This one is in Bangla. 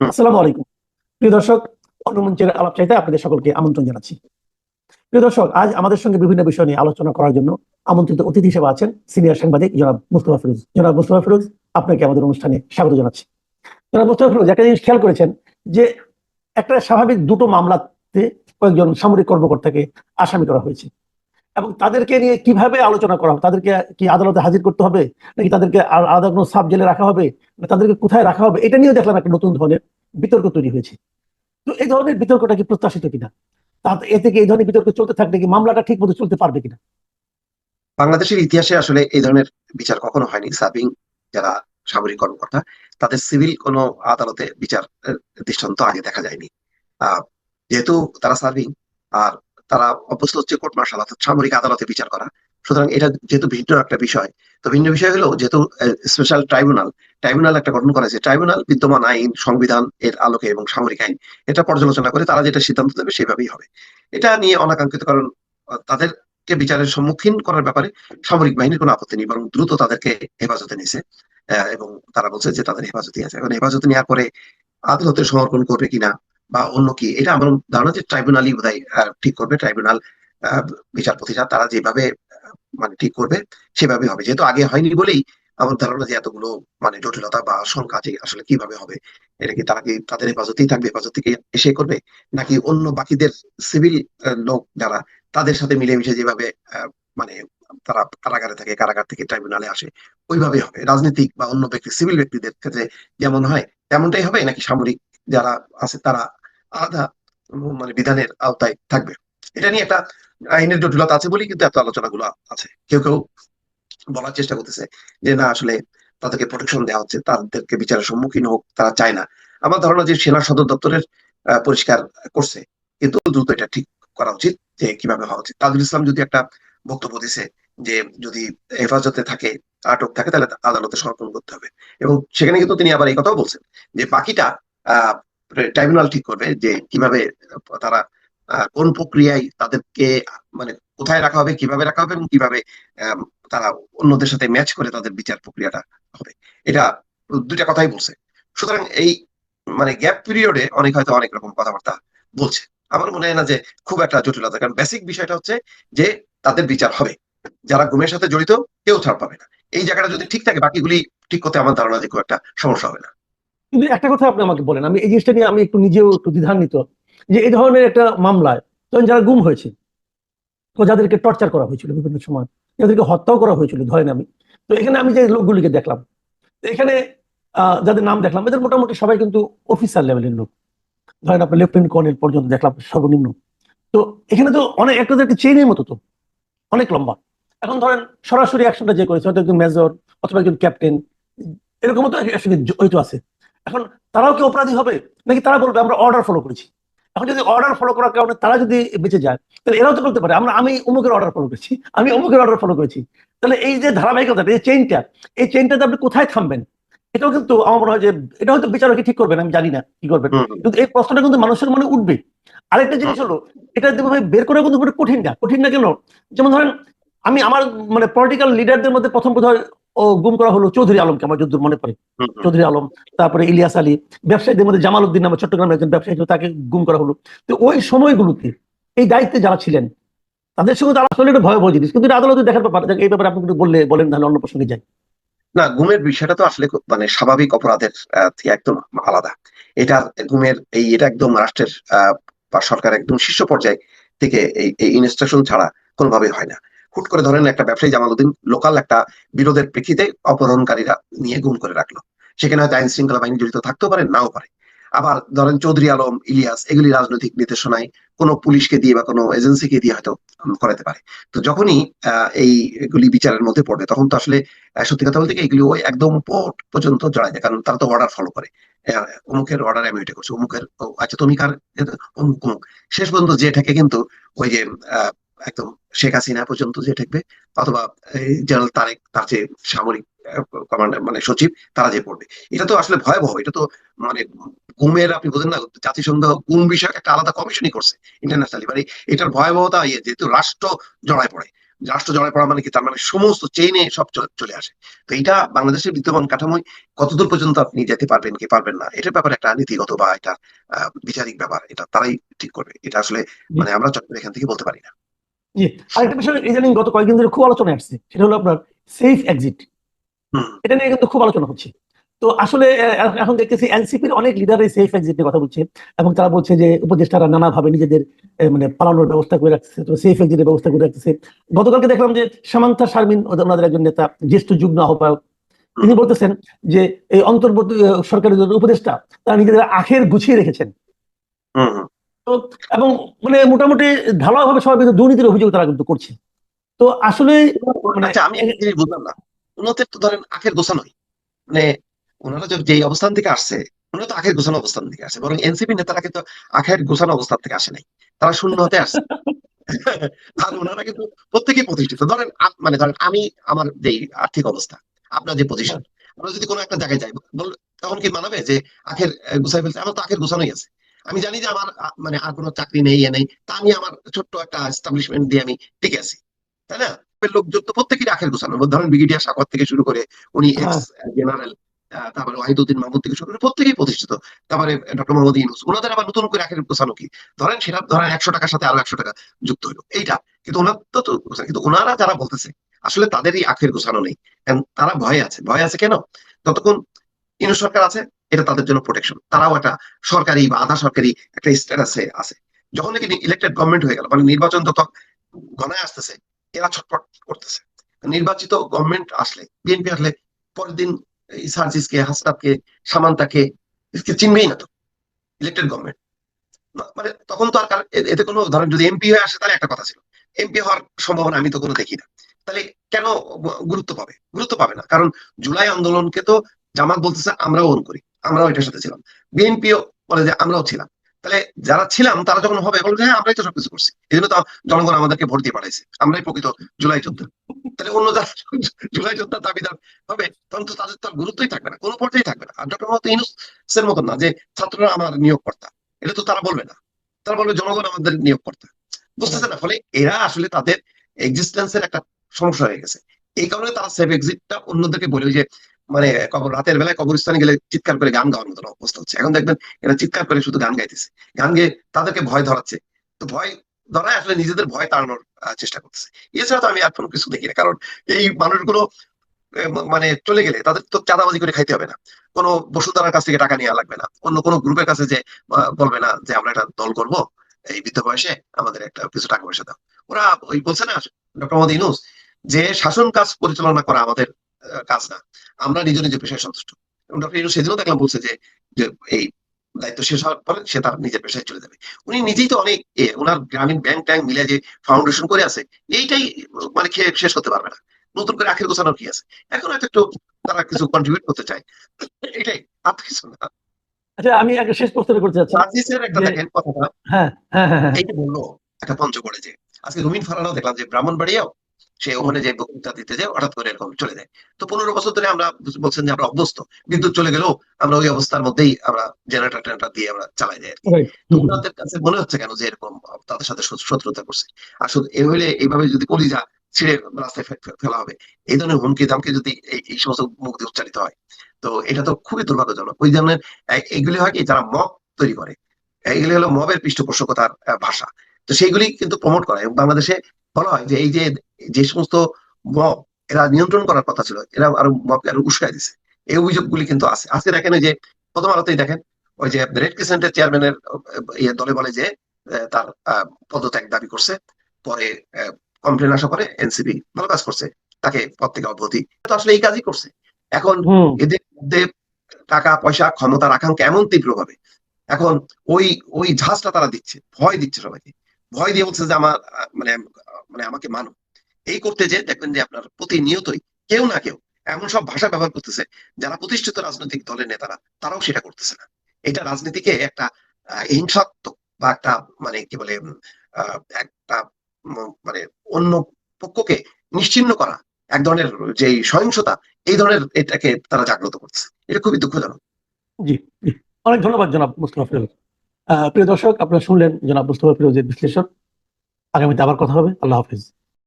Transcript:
আসসালামু আলাইকুম। প্রিয় দর্শক অন্যমঞ্চের আলাপ চাইতে আপনাদের সকলকে আমন্ত্রণ জানাচ্ছি। প্রিয় দর্শক, আজ আমাদের সঙ্গে বিভিন্ন বিষয় নিয়ে আলোচনা করার জন্য আমন্ত্রিত অতিথি হিসেবে আছেন সিনিয়র সাংবাদিক জনাব মুস্তফা ফিরোজ। জনাব মুস্তফা ফিরোজ, আপনাকে আমাদের অনুষ্ঠানে স্বাগত জানাচ্ছি। জনাব মুস্তফা ফিরোজ, একটা জিনিস খেয়াল করেছেন যে একটা স্বাভাবিক দুটো মামলাতে কয়েকজন সামরিক কর্মকর্তাকে আসামি করা হয়েছে। এবং তাদেরকে নিয়ে কীভাবে আলোচনা করা হবে? তাদেরকে কি আদালতে হাজির করতে হবে? নাকি তাদেরকে আলাদা কোনো সাব জেলে রাখা হবে? তাদেরকে কোথায় রাখা হবে? এটা নিয়েও দেখলাম একটা নতুন ধরনের বিতর্ক তৈরি হয়েছে। তো এই ধরনের বিতর্কটা কি প্রত্যাশিত কিনা? তা এ থেকে এই ধরনের বিতর্ক চলতে থাকলে কি মামলাটা ঠিক মতো চলতে পারবে কিনা? বাংলাদেশের ইতিহাসে আসলে এই ধরনের বিচার কখনো হয়নি। সার্ভিং যারা সামরিক কর্মকর্তা, তাদের সিভিল কোনো আদালতে বিচার দৃষ্টান্ত আগে দেখা যায়নি। যেহেতু তারা সার্ভিং আর তারা অভ্যস্ত হচ্ছে কোর্ট মার্শাল, অর্থাৎ সামরিক আদালতে বিচার করা। সুতরাং এটা যেহেতু ভিন্ন একটা বিষয়, তো ভিন্ন বিষয় হলো যেহেতু স্পেশাল ট্রাইব্যুনাল ট্রাইব্যুনাল একটা গঠন করা হয়েছে। ট্রাইব্যুনাল বিদ্যমান আইন, সংবিধান, এর আলোকে এবং সামরিক আইন, এটা পর্যালোচনা করে তারা যেটা সিদ্ধান্ত দেবে সেভাবেই হবে। এটা নিয়ে অনাকাঙ্ক্ষিত কারণ তাদেরকে বিচারের সম্মুখীন করার ব্যাপারে সামরিক বাহিনীর কোনো আপত্তি নেই, বরং দ্রুত তাদেরকে হেফাজতে নিয়েছে এবং তারা বলছে যে তাদের হেফাজতে আছে। এখন হেফাজতে নেওয়ার পরে আদালতে সমর্পণ করবে কিনা বা অন্য কি এটা আমার ধারণা যে ট্রাইব্যুনালই আহ, ঠিক করবে। ট্রাইব্যুনাল বিচারপতিরা তারা যেভাবে মানে ঠিক করবে সেভাবে হবে। যেহেতু আগে হয়নি বলেই আমার ধারণা যে এতগুলো মানে জটিলতা বা শঙ্কা যে আসলে কীভাবে হবে এটা কি তারা কি তাদের হেফাজতেই থাকবে হেফাজত থেকে এসে করবে? নাকি অন্য বাকিদের সিভিল লোক যারা তাদের সাথে মিলেমিশে যেভাবে মানে তারা কারাগারে থাকে কারাগার থেকে ট্রাইব্যুনালে আসে ওইভাবে হবে। রাজনৈতিক বা অন্য ব্যক্তি সিভিল ব্যক্তিদের ক্ষেত্রে যেমন হয় তেমনটাই হবে? নাকি সামরিক যারা আছে তারা উম, মানে বিধানের আওতায় থাকবে। এটা নিয়ে একটা আইনের জটিলতা আছে বলেই কিন্তু এত আলোচনাগুলো আছে। কেউ কেউ বলার চেষ্টা করতেছে যে না আসলে তাদেরকে প্রোটেকশন দেওয়া হচ্ছে তাদেরকে বিচারের সম্মুখীন হোক তারা চায় না। আমার ধারণা যে সেনা সদর দপ্তরের পরিষ্কার করছে। কিন্তু দ্রুত এটা ঠিক করা উচিত যে কীভাবে হওয়া উচিত। তাজুল ইসলাম যদি একটা বক্তব্য দিছে যে যদি হেফাজতে থাকে আটক থাকে তাহলে আদালতে সমর্পণ করতে হবে। এবং সেখানে কিন্তু তিনি আবার এই কথাও বলছেন যে বাকিটা ট্রাইব্যুনাল ঠিক করবে যে কীভাবে তারা কোন প্রক্রিয়ায় তাদেরকে মানে কোথায় রাখা হবে, কীভাবে রাখা হবে এবং কীভাবে তারা অন্যদের সাথে ম্যাচ করে তাদের বিচার প্রক্রিয়াটা হবে। এটা দুইটা কথাই বলছে। সুতরাং এই মানে গ্যাপ পিরিয়ডে অনেক হয়তো অনেক রকম কথাবার্তা বলছে। আমার মনে হয় না যে খুব একটা জটিলতা, কারণ বেসিক বিষয়টা হচ্ছে যে তাদের বিচার হবে। যারা গুমের সাথে জড়িত, কেউ ছাড় পাবে না। এই জায়গাটা যদি ঠিক থাকে, বাকিগুলি ঠিক করতে আমার ধারণা যে খুব একটা সমস্যা হবে না। কিন্তু একটা কথা আপনি আমাকে বলেন, আমি এই জিনিসটা নিয়ে আমি একটু নিজেও একটু দ্বিধান্বিত যে এই ধরনের একটা মামলায় তখন যারা গুম হয়েছে, তো যাদেরকে টর্চার করা হয়েছিল বিভিন্ন সময়, যাদেরকে হত্যাও করা হয়েছিল, ধরেন আমি। তো এখানে আমি যে লোকগুলিকে দেখলাম এখানে যাদের নাম দেখলাম, এদের মোটামুটি সবাই কিন্তু অফিসার লেভেলের লোক। ধরেন আপনার লেফটেন্যান্ট কর্নেল পর্যন্ত দেখলাম, সর্বনিম্ন। তো এখানে তো অনেক, একটা একটা চেইনের মতো তো, অনেক লম্বা। এখন ধরেন সরাসরি অ্যাকশনটা যে করেছে, হয়তো একজন মেজর অথবা একজন ক্যাপ্টেন এরকমও তো একসঙ্গে জড়িত আছে। এখন তারাও কি অপরাধী হবে? নাকি তারা বলবে আমরা অর্ডার ফলো করেছি? এখন যদি অর্ডার ফলো করার কারণে তারা যদি বেঁচে যায় তাহলে এরাও তো বলতে পারে আমরা আমি অমুকের অর্ডার ফলো করেছি আমি অমুকের অর্ডার ফলো করেছি। তাহলে এই যে ধারাবাহিকতা এই চেইনটা এই চেইনটাতে আপনি কোথায় থামবেন? এটাও কিন্তু আমার মনে হয় যে এটা হয়তো বিচারকে ঠিক করবেন আমি জানি না কি করবেন। কিন্তু এই প্রশ্নটা কিন্তু মানুষের মনে উঠবে। আরেকটা জিনিস হলো এটা বের করা কিন্তু কঠিন না। কঠিন না কেন? যেমন ধরেন আমি আমার মানে পলিটিক্যাল লিডারদের মধ্যে প্রথম বোধহয় ও গুম করা হলো চৌধুরী আলমকে আমার যদ্দূর মনে পড়ে। চৌধুরী আলম তারপরে ইলিয়াস আলী ব্যবসায়ীদের মধ্যে জামাল উদ্দিন নামে চট্টগ্রামের একজন ব্যবসায়ী তাকে গুম করা হলো। তো ওই সময়গুলোতে এই দায়িত্বে যারা ছিলেন তাদের সঙ্গে তারা আসলে একটা ভয়াবহ জিনিস কিন্তু আদালতে দেখার ব্যাপার। এই ব্যাপারে আপনি একটু বললে বলেন তাহলে অন্য প্রসঙ্গে যাই। না গুমের বিষয়টা তো আসলে মানে স্বাভাবিক অপরাধের থেকে একদম আলাদা। এটা গুমের এই এটা একদম রাষ্ট্রের আহ, বা সরকার একদম শীর্ষ পর্যায়ে থেকে এই এই ইনস্ট্রাকশন ছাড়া কোনোভাবেই হয় না। হুট করে ধরেন একটা ব্যবসায়ী জামালউদ্দিন লোকাল একটা বিরোধের প্রেক্ষিতে অপহরণকারীরা নিয়ে গুম করে রাখল। সেখানে হয়তো আইন শৃঙ্খলা বাহিনী জড়িত থাকতেও পারে নাও পারে। আবার ধরেন চৌধুরী আলম ইলিয়াস এগুলি রাজনৈতিক নির্দেশনায় কোনো পুলিশকে দিয়ে বা কোনো এজেন্সিকে দিয়ে হয়তো করাতে পারে। তো যখনই আহ, এই এগুলি বিচারের মধ্যে পড়বে তখন তো আসলে সত্যি কথা বলতে এগুলি ওই একদম উপর পর্যন্ত জড়ায় যায়। কারণ তারা তো অর্ডার ফলো করে। অমুকের অর্ডার আমি এটা করছি অমুকের আচ্ছা তুমি কার? অমুক অমুক। শেষ পর্যন্ত যে ঠেকে কিন্তু ওই যে একদম শেখ হাসিনা পর্যন্ত যে ঠেকবে, অথবা জেনারেল তারেক, তার যে সামরিক কমান্ডার মানে সচিব, তারা যে পড়বে। এটা তো আসলে ভয়াবহ, এটা তো মানে গুমের আপনি বোঝেন না, জাতিসংঘ গুম বিষয়ক একটা আলাদা কমিশনই করছে ইন্টারন্যাশনালি মানে এটার ভয়াবহতা ইয়ে যেহেতু রাষ্ট্র জড়ায় পড়ে। রাষ্ট্র জড়ায় পড়া মানে কি? তার মানে সমস্ত চেইনে সব চলে- আসে। তো এটা বাংলাদেশের বিদ্যমান কাঠামোয় কতদূর পর্যন্ত আপনি যেতে পারবেন কি পারবেন না, এটার ব্যাপারে একটা নীতিগত বা এটা বিচারিক ব্যাপার, এটা তারাই ঠিক করবে। এটা আসলে মানে আমরা চট এখান থেকে বলতে পারি না। জি আরেকটা বিষয় ইদানিং গত কয়েকদিন ধরে খুব আলোচনা আসছে সেটা হলো আপনার সেফ এক্সিট এটা নিয়ে কিন্তু খুব আলোচনা হচ্ছে। তো আসলে এখন দেখতেছি এনসিপির অনেক লিডার এই সেফ এক্সিট কথা বলছে এবং তারা বলছে যে উপদেষ্টারা নানাভাবে নিজেদের মানে পালানোর ব্যবস্থা করে রাখছে তো সেফ এক্সিটের ব্যবস্থা করে রাখছে গতকালকে দেখলাম যে সামান্তা শারমিন ওনাদের একজন নেতা জ্যেষ্ঠ যুগ্ম আহ্বায়ক তিনি বলতেছেন যে এই অন্তর্বর্তী সরকারের উপদেষ্টা তারা নিজেদের আখের গুছিয়ে রেখেছেন। এবং মানে মোটামুটি ঢালাওভাবে সবাই কিন্তু দুর্নীতির অভিযোগ তারা কিন্তু করছে। তো আসলে মানে আচ্ছা আমি একটা জিনিস বুঝলাম না। তো ধরেন আখের গোছানোই মানে ওনারা যে অবস্থান থেকে আসছে ওনারা তো আখের গোছানো অবস্থান থেকে আসে বরং এনসিপি নেতারা কিন্তু আখের গোছানো অবস্থান থেকে আসে নাই। তারা শূন্য হতে আসছে। আর ওনারা কিন্তু প্রত্যেকেই প্রতিষ্ঠিত। ধরেন মানে ধরেন আমি আমার যেই আর্থিক অবস্থা আপনার যে পজিশন আমরা যদি কোনো একটা জায়গায় যাই বল তখন কি মানাবে যে আখের গুছাই ফেলছে আমার তো আখের গোছানোই আছে। আমি জানি যে আমার মানে আর কোনো চাকরি নেই এ নেই তা আমি আমার ছোট্ট একটা এস্টাবলিশমেন্ট দিয়ে আমি টিকে আছি তাই না? লোকজন তো প্রত্যেকেই আখের গোছানো ধরেন ব্রিগেডিয়ার সাকর থেকে শুরু করে উনি এক্স জেনারেল তারপরে ওয়াহিদুদ্দিন মাহমুদ থেকে শুরু করে প্রত্যেকেই প্রতিষ্ঠিত তারপরে ডক্টর মোহাম্মদ ইউনুস ওনাদের আবার নতুন করে আখের গোছানো কি? ধরেন সেটা ধরেন একশো টাকার সাথে আরও একশো টাকা যুক্ত হলো এইটা কিন্তু ওনার তো। কিন্তু ওনারা যারা বলতেছে আসলে তাদেরই আখের গোছানো নেই কারণ তারা ভয়ে আছে ভয় আছে কেন? ততক্ষণ ইউনুস সরকার আছে এটা তাদের জন্য প্রোটেকশন তারাও একটা সরকারি বা আধা সরকারি একটা স্ট্যাটাসে আছে। যখন নাকি ইলেক্টেড গভর্নমেন্ট হয়ে গেল মানে নির্বাচন যত ঘনায় আসতেছে, এরা ছটপট করতেছে। নির্বাচিত গভর্নমেন্ট আসলে বিএনপি আসলে পরের দিন সার্জিসকে, হাসনাতকে, সামান্তাকে চিনবেই না তো ইলেক্টেড গভর্নমেন্ট মানে তখন তো আর এতে কোনো ধরেন যদি এমপি হয়ে আসে, তাহলে একটা কথা ছিল। এমপি হওয়ার সম্ভাবনা আমি তো কোনো দেখি না। তাহলে কেন গুরুত্ব পাবে? গুরুত্ব পাবে না। কারণ জুলাই আন্দোলনকে তো জামাত বলতেছে, আমরাও অন করি। আমরাও এটার সাথে ছিলাম। বিএনপিও বলে যে আমরাও ছিলাম। তাহলে যারা ছিলাম, তারা যখন হবে, বলবে হ্যাঁ আমরাই তো সবকিছু করছি। এই জন্য তো জনগণ আমাদেরকে ভোট দিয়ে পাঠাইছে। আমরাই প্রকৃত জুলাই যোদ্ধা। তাহলে অন্য যারা জুলাই যোদ্ধার দাবিদার হবে, তখন তো তাদের তো গুরুত্বই থাকবে না, কোনো পর্যায়ে থাকবে না। আর ডক্টর মোহাম্মদ ইউনুসের মতন না, যে ছাত্ররা আমার নিয়োগকর্তা, এটা তো তারা বলবে না। তারা বলবে, জনগণ আমাদের নিয়োগকর্তা। বুঝতেছে না? ফলে এরা আসলে তাদের এক্সিস্টেন্সের একটা সমস্যা হয়ে গেছে। এই কারণে তারা সেফ এক্সিটটা অন্যদেরকে বলে যে মানে কবর, রাতের বেলায় কবরস্থানে গেলে চিৎকার করে গান গাওয়ার মতন অবস্থা হচ্ছে। এখন দেখবেন এরা চিৎকার করে শুধু গান গাইতেছে। গান গেয়ে তাদেরকে ভয় ধরাচ্ছে। তো ভয় ধরায় আসলে নিজেদের ভয় তাড়ানোর চেষ্টা করতেছে। এছাড়া তো আমি আর কোনো কিছু দেখি না। কারণ এই মানুষগুলো মানে চলে গেলে তাদের তো চাঁদাবাজি করে খাইতে হবে না। কোনো বসুন্ধরার কাছ থেকে টাকা নেওয়া লাগবে না। অন্য কোনো গ্রুপের কাছে যে বলবে না যে, আমরা একটা দল করব। এই বৃদ্ধ বয়সে আমাদের একটা কিছু টাকা পয়সা দাও। ওরা ওই বলছে না, ডক্টর মোহাম্মদ ইনুস যে শাসন কাজ পরিচালনা করা আমাদের কাজ না। আমরা নিজ নিজের পেশায় সন্তুষ্ট। এবং ডক্টর ইউনুস সেদিনও দেখলাম বলছে যে এই দায়িত্ব শেষ হওয়ার পরে সে তার নিজের পেশায় চলে যাবে। উনি নিজেই তো অনেক এ, ওনার গ্রামীণ ব্যাংক ট্যাঙ্ক মিলে যে ফাউন্ডেশন করে আছে এইটাই মানে খেয়ে শেষ করতে পারবে না। নতুন করে আখের গোছানোর কি আছে? এখন হয়তো একটু তারা কিছু কন্ট্রিবিউট করতে চায়। এটাই আর কিছু না। আচ্ছা আমি একটা শেষ প্রশ্ন করতে চাচ্ছি। সার্জিসের একটা দেখেন কথাটা। হ্যাঁ হ্যাঁ হ্যাঁ হ্যাঁ। এইটা বলল একটা পঞ্চগড়ে যে আজকে রুমিন ফারানাও দেখলাম যে ব্রাহ্মণবাড়িয়াও সে ওখানে যে বক্তৃতা দিতে যায় হঠাৎ করে এরকম চলে যায়। তো পনেরো বছর ধরে আমরা বলছেন যে আমরা অভ্যস্ত বিদ্যুৎ চলে গেলেও আমরা ওই অবস্থার মধ্যেই আমরা জেনারেটর টেনারেটর দিয়ে আমরা চালাই যাই। তো ওনাদের কাছে মনে হচ্ছে কেন যে এরকম তাদের সাথে শত্রুতা করছে? শুধু এই হলে এইভাবে যদি কলিজা ছিঁড়ে রাস্তায় ফেলা হবে এই ধরনের হুমকি দামকে যদি এই সমস্ত মুখ দিয়ে উচ্চারিত হয় তো এটা তো খুবই দুর্ভাগ্যজনক। ওই ধরনের এ- এগুলি হয় কি যারা মব তৈরি করে এগুলি হলো মবের পৃষ্ঠপোষকতার ভাষা। তো সেইগুলি কিন্তু প্রমোট করা এবং বাংলাদেশে বলা হয় যে এই যে যে সমস্ত মব এরা নিয়ন্ত্রণ করার কথা ছিল এরা আরও মবকে আরও উস্কাই দিছে। এই অভিযোগগুলি কিন্তু আছে। আজকে দেখেন যে প্রথম আলোতেই দেখেন ওই যে রেড ক্রিসেন্টের চেয়ারম্যানের ইয়ে দলে বলে যে তার পদত্যাগ দাবি করছে। পরে কমপ্লেন আসা পরে এনসিপি ভালো কাজ করছে তাকে পদ থেকে অব্যাহতি। তো আসলে এই কাজই করছে। এখন এদের মধ্যে টাকা পয়সা ক্ষমতার আকাঙ্ক্ষা এমন তীব্রভাবে এখন ওই ওই ঝাঁজটা তারা দিচ্ছে ভয় দিচ্ছে সবাইকে। ভয় দিয়ে বলছে যে আমার মানে মানে আমাকে মানো। এই করতে যে দেখবেন যে আপনার প্রতিনিয়তই কেউ না কেউ এমন সব ভাষা ব্যবহার করতেছে, যারা প্রতিষ্ঠিত রাজনৈতিক দলের নেতারা, তারাও সেটা করতেছে না। এটা রাজনীতিকে একটা হিংসাত্মক বা একটা মানে কি বলে একটা মানে অন্য পক্ষকে নিশ্চিন্ন করা, এক ধরনের যে সহিংসতা, এই ধরনের এটাকে তারা জাগ্রত করছে এটা খুবই দুঃখজনক। জি অনেক ধন্যবাদ জনাব মুস্তফা ফিরোজ। প্রিয় দর্শক, আপনারা শুনলেন জনাব মুস্তফা ফিরোজের বিশ্লেষণ। আগামীতে আবার কথা হবে। আল্লাহ হাফিজ।